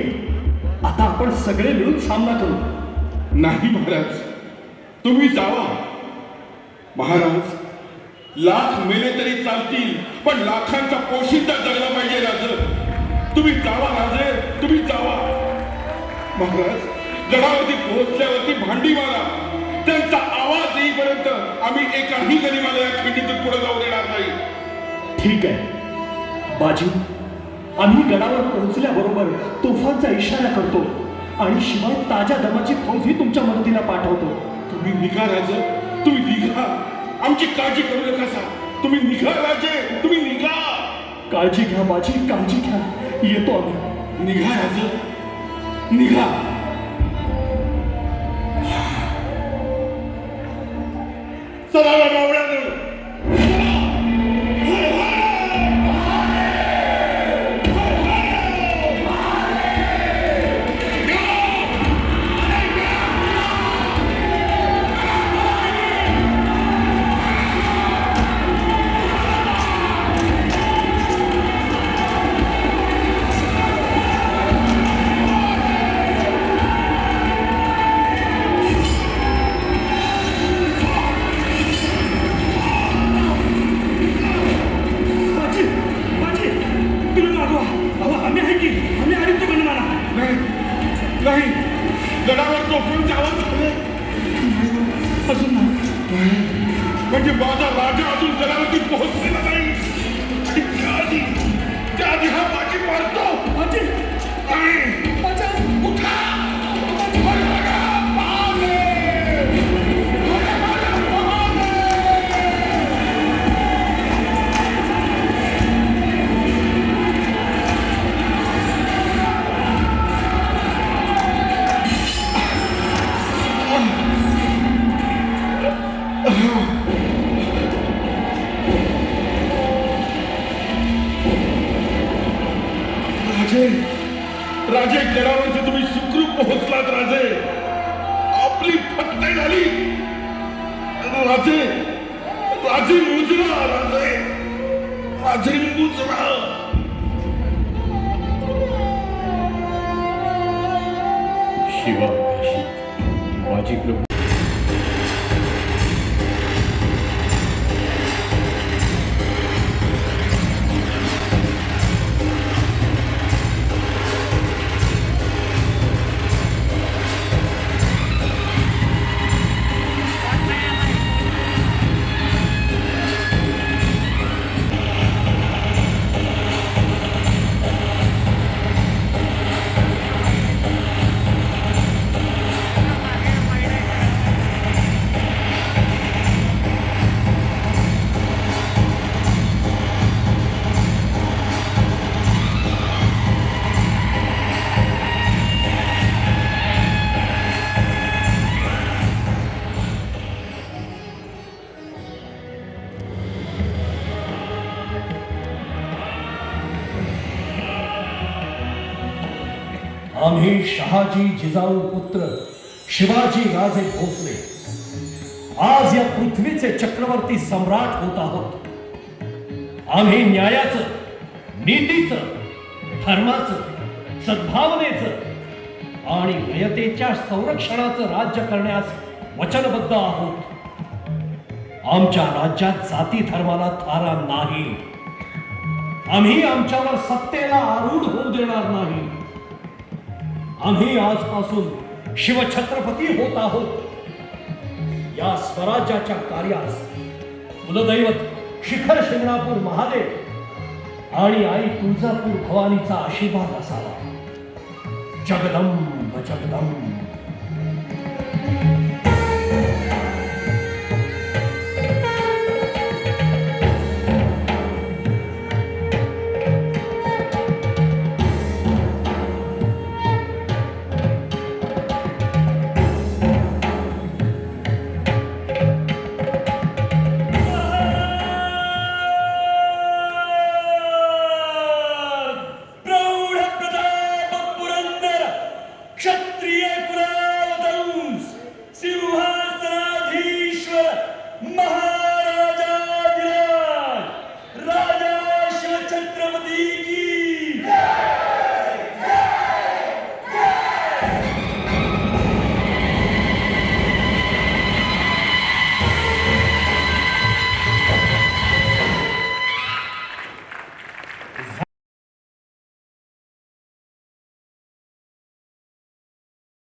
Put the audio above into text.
गेली आता आपण सगळे मिळून सामना करू. नाही महाराज तुम्ही जावा. महाराज लाख मेले तरी चालतील पण लाखांचा पोशिंदा जगला पाहिजे राज. तुम्ही जावा राजे तुम्ही जावा. महाराज गडावरती पोहोचल्यावरती भांडी मारा. त्यांचा आवाज येईपर्यंत आम्ही एकाही गरीबाला या खिंडीतून पुढे जाऊ देणार नाही. ठीक आहे. बाजी आम्ही गडावर पोहोचल्याबरोबर तोफांचा इशारा करतो आणि शिवाय ताज्या दमाची फौजही तुमच्या मदतीला पाठवतो. तुम्ही निघा राज. तुम्ही निघा. आमची काळजी करू नका सा तुम्ही निघा राजे. तुम्ही निघा. काळजी घ्या बाजी काळजी घ्या. येतो आम्ही. निघा राज. निघा. नाही गडावर तोफून जावं झालं अजून म्हणजे माझा राजा अजून गडावरती पोहोचलेला राजे मुजरा आम्ही शहाजी जिजाऊ पुत्र शिवाजी राजे भोसले. आज या पृथ्वीचे चक्रवर्ती सम्राट होत आहोत. आम्ही न्यायाचं नीतीचं धर्माचं सद्भावनेचं आणि नयतेच्या संरक्षणाचं राज्य करण्यास वचनबद्ध आहोत. आमच्या राज्यात जाती धर्माला थारा नाही. आम्ही आमच्यावर सत्तेला आरूढ होऊ देणार नाही. आम्ही आजपासून शिवछत्रपती होत आहोत. या स्वराज्याच्या कार्यास कुलदैवत शिखर शिंगणापूर महादेव आणि आई तुळजापूर भवानीचा आशीर्वाद असावा. जगदंब जगदंब.